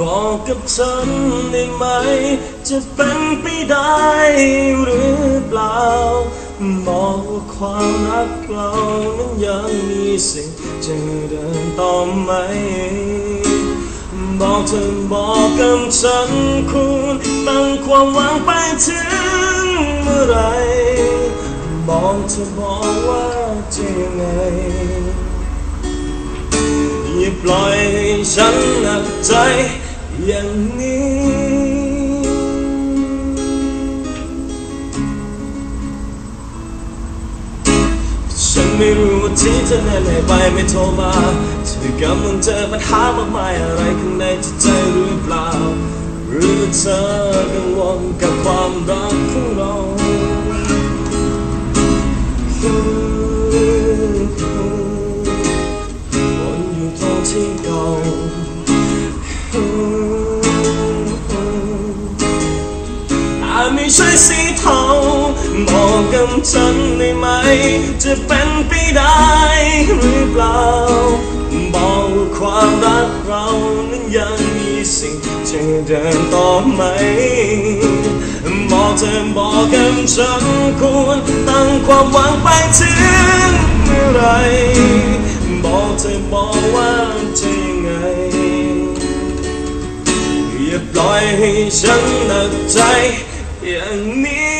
บอกกับฉันได้ไหม จะเป็นไปได้หรือเปล่าบอกว่าความรักเรานั้นยังมีสิ่งจะเดินต่อไหม บอกเธอบอกกับฉันคุณตั้งความหวังไปถึงเมื่อไร บอกเธอบอกว่าจะยังไงอย่าปล่อยให้ฉันหนักใจ อย่างนี้ ฉันไม่รู้ว่าที่เธอแน่ไหนไปไม่โทรมาเธอกำลังเจอปัญหามากมายอะไรข้างในจิตใจหรือเปล่า หรือเธอกังวลกับความรักของเรา ไม่ใช่สีเทาบอกกับฉันได้ไหม จะเป็นไปได้หรือเปล่า บอกว่าความรักเรานั้นยังมีสิ่งจะเดินต่อไหมบอกเธอบอกกับฉันควรตั้งความหวังไปถึงเมื่อไร บอกเธอบอกว่าจะยังไง อย่าปล่อยให้ฉันหนักใจ 让你